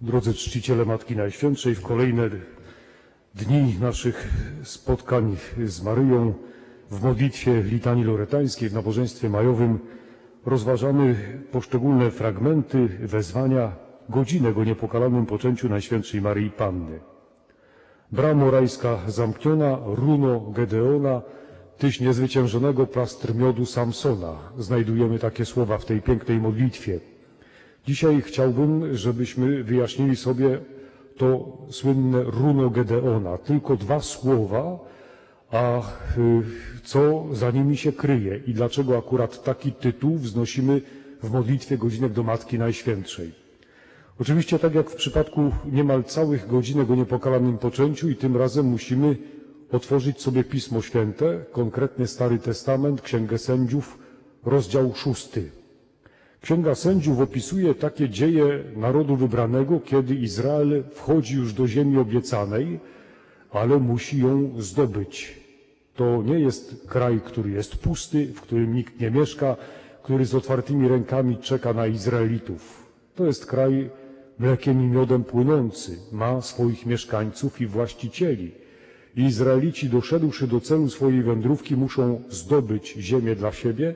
Drodzy czciciele Matki Najświętszej, w kolejne dni naszych spotkań z Maryją w modlitwie litanii loretańskiej, w nabożeństwie majowym rozważamy poszczególne fragmenty wezwania godzinnego niepokalanym poczęciu Najświętszej Maryi Panny. Bramo rajska zamkniona, runo Gedeona, tyś niezwyciężonego plastr miodu Samsona. Znajdujemy takie słowa w tej pięknej modlitwie. Dzisiaj chciałbym, żebyśmy wyjaśnili sobie to słynne runo Gedeona. Tylko dwa słowa, a y, co za nimi się kryje i dlaczego akurat taki tytuł wznosimy w modlitwie godzinek do Matki Najświętszej. Oczywiście tak jak w przypadku niemal całych godzinek o niepokalanym poczęciu i tym razem musimy otworzyć sobie Pismo Święte, konkretnie Stary Testament, Księgę Sędziów, rozdział szósty. Księga Sędziów opisuje takie dzieje narodu wybranego, kiedy Izrael wchodzi już do ziemi obiecanej, ale musi ją zdobyć. To nie jest kraj, który jest pusty, w którym nikt nie mieszka, który z otwartymi rękami czeka na Izraelitów. To jest kraj mlekiem i miodem płynący, ma swoich mieszkańców i właścicieli. Izraelici, doszedłszy do celu swojej wędrówki, muszą zdobyć ziemię dla siebie,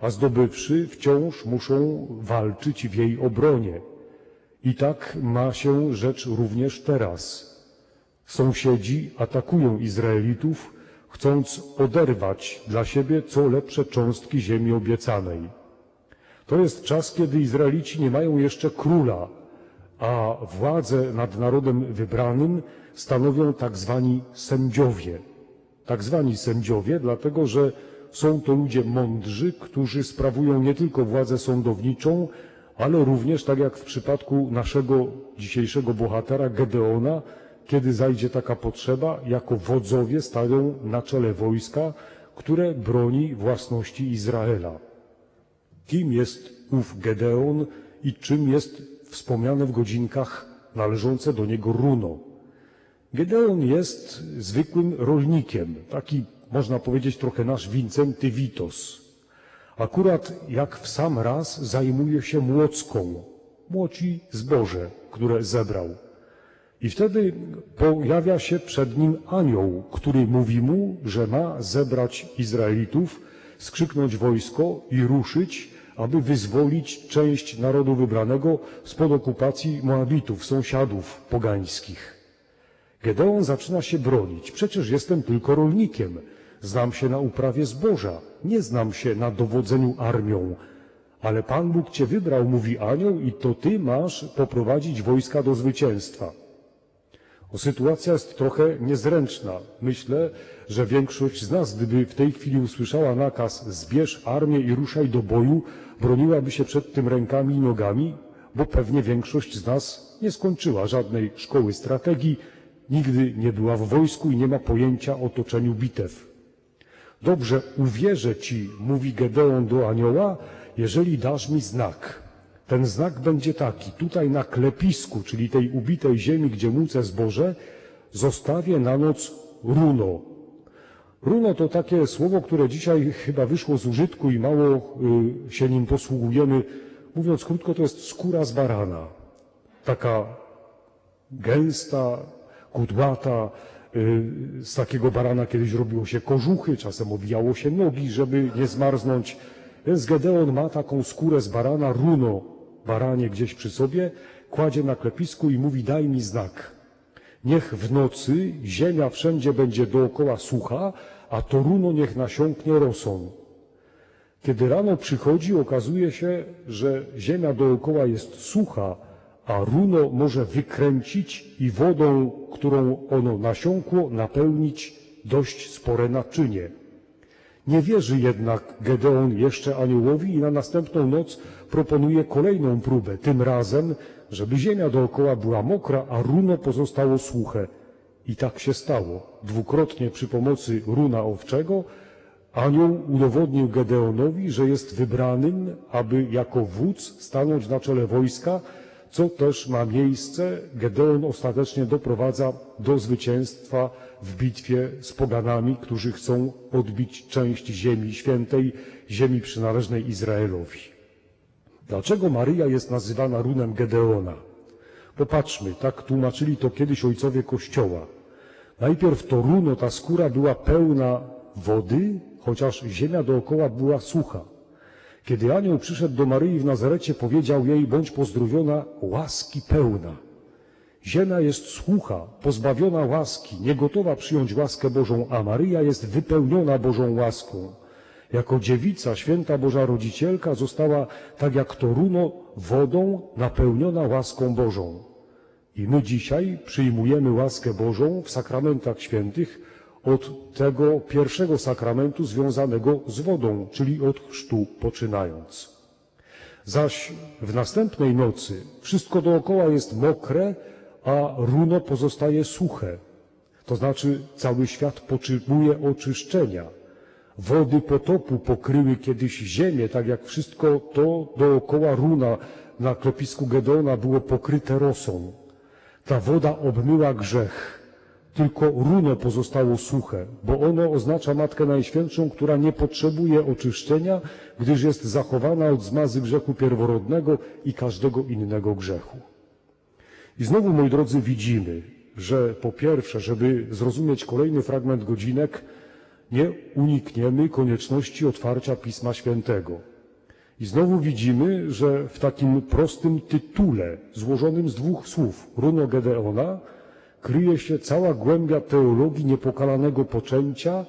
a zdobywszy wciąż muszą walczyć w jej obronie. I tak ma się rzecz również teraz. Sąsiedzi atakują Izraelitów, chcąc oderwać dla siebie co lepsze cząstki ziemi obiecanej. To jest czas, kiedy Izraelici nie mają jeszcze króla, a władzę nad narodem wybranym stanowią tak zwani sędziowie. Tak zwani sędziowie, dlatego że są to ludzie mądrzy, którzy sprawują nie tylko władzę sądowniczą, ale również, tak jak w przypadku naszego dzisiejszego bohatera Gedeona, kiedy zajdzie taka potrzeba, jako wodzowie stają na czele wojska, które broni własności Izraela. Kim jest ów Gedeon i czym jest wspomniane w godzinkach należące do niego runo? Gedeon jest zwykłym rolnikiem, taki można powiedzieć trochę nasz Wincenty Witos. Akurat jak w sam raz zajmuje się młocką, młoci zboże, które zebrał. I wtedy pojawia się przed nim anioł, który mówi mu, że ma zebrać Izraelitów, skrzyknąć wojsko i ruszyć, aby wyzwolić część narodu wybranego spod okupacji Moabitów, sąsiadów pogańskich. Gedeon zaczyna się bronić. Przecież jestem tylko rolnikiem. Znam się na uprawie zboża, nie znam się na dowodzeniu armią. Ale Pan Bóg cię wybrał, mówi anioł, i to ty masz poprowadzić wojska do zwycięstwa. O, sytuacja jest trochę niezręczna. Myślę, że większość z nas, gdyby w tej chwili usłyszała nakaz zbierz armię i ruszaj do boju, broniłaby się przed tym rękami i nogami, bo pewnie większość z nas nie skończyła żadnej szkoły strategii, nigdy nie była w wojsku i nie ma pojęcia o toczeniu bitew. Dobrze, uwierzę ci, mówi Gedeon do anioła, jeżeli dasz mi znak. Ten znak będzie taki, tutaj na klepisku, czyli tej ubitej ziemi, gdzie mucę zboże, zostawię na noc runo. Runo to takie słowo, które dzisiaj chyba wyszło z użytku i mało y, się nim posługujemy. Mówiąc krótko, to jest skóra z barana. Taka gęsta, kudłata, y, z takiego barana kiedyś robiło się kożuchy, czasem owijało się nogi, żeby nie zmarznąć. Więc Gedeon ma taką skórę z barana, runo baranie gdzieś przy sobie, kładzie na klepisku i mówi daj mi znak. Niech w nocy ziemia wszędzie będzie dookoła sucha, a to runo niech nasiąknie rosą. Kiedy rano przychodzi, okazuje się, że ziemia dookoła jest sucha, a runo może wykręcić i wodą, którą ono nasiąkło, napełnić dość spore naczynie. Nie wierzy jednak Gedeon jeszcze aniołowi i na następną noc proponuje kolejną próbę, tym razem, żeby ziemia dookoła była mokra, a runo pozostało suche. I tak się stało. Dwukrotnie przy pomocy runa owczego anioł udowodnił Gedeonowi, że jest wybranym, aby jako wódz stanąć na czele wojska, co też ma miejsce. Gedeon ostatecznie doprowadza do zwycięstwa w bitwie z poganami, którzy chcą odbić część ziemi świętej, ziemi przynależnej Izraelowi. Dlaczego Maryja jest nazywana runem Gedeona? Popatrzmy, tak tłumaczyli to kiedyś ojcowie Kościoła. Najpierw to runo, ta skóra była pełna wody, chociaż ziemia dookoła była sucha. Kiedy anioł przyszedł do Maryi w Nazarecie, powiedział jej, bądź pozdrowiona, łaski pełna. Ziemia jest sucha, pozbawiona łaski, niegotowa przyjąć łaskę Bożą, a Maryja jest wypełniona Bożą łaską. Jako dziewica, święta Boża Rodzicielka została, tak jak to runo, wodą napełniona łaską Bożą. I my dzisiaj przyjmujemy łaskę Bożą w sakramentach świętych od tego pierwszego sakramentu związanego z wodą, czyli od chrztu poczynając. Zaś w następnej nocy wszystko dookoła jest mokre, a runo pozostaje suche. To znaczy cały świat potrzebuje oczyszczenia. Wody potopu pokryły kiedyś ziemię, tak jak wszystko to dookoła runa na klopisku Gedeona było pokryte rosą. Ta woda obmyła grzech. Tylko runo pozostało suche, bo ono oznacza Matkę Najświętszą, która nie potrzebuje oczyszczenia, gdyż jest zachowana od zmazy grzechu pierworodnego i każdego innego grzechu. I znowu, moi drodzy, widzimy, że po pierwsze, żeby zrozumieć kolejny fragment godzinek, nie unikniemy konieczności otwarcia Pisma Świętego. I znowu widzimy, że w takim prostym tytule, złożonym z dwóch słów, Runo Gedeona, kryje się cała głębia teologii niepokalanego poczęcia,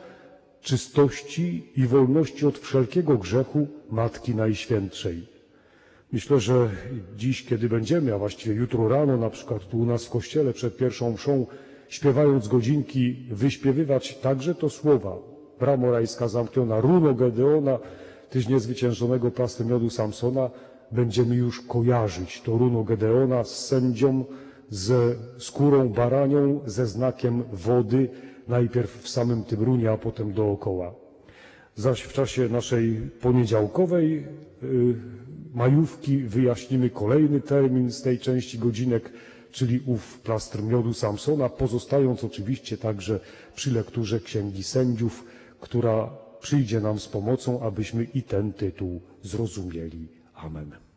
czystości i wolności od wszelkiego grzechu Matki Najświętszej. Myślę, że dziś, kiedy będziemy, a właściwie jutro rano, na przykład tu u nas w kościele przed pierwszą mszą, śpiewając godzinki, wyśpiewywać także to słowa. Bramo rajska zamkniona, runo Gedeona, tyś niezwyciężonego plasty miodu Samsona, będziemy już kojarzyć to runo Gedeona z sędzią, ze skórą baranią, ze znakiem wody, najpierw w samym tym runie, a potem dookoła. Zaś w czasie naszej poniedziałkowej y, majówki wyjaśnimy kolejny termin z tej części godzinek, czyli ów plastr miodu Samsona, pozostając oczywiście także przy lekturze Księgi Sędziów, która przyjdzie nam z pomocą, abyśmy i ten tytuł zrozumieli. Amen.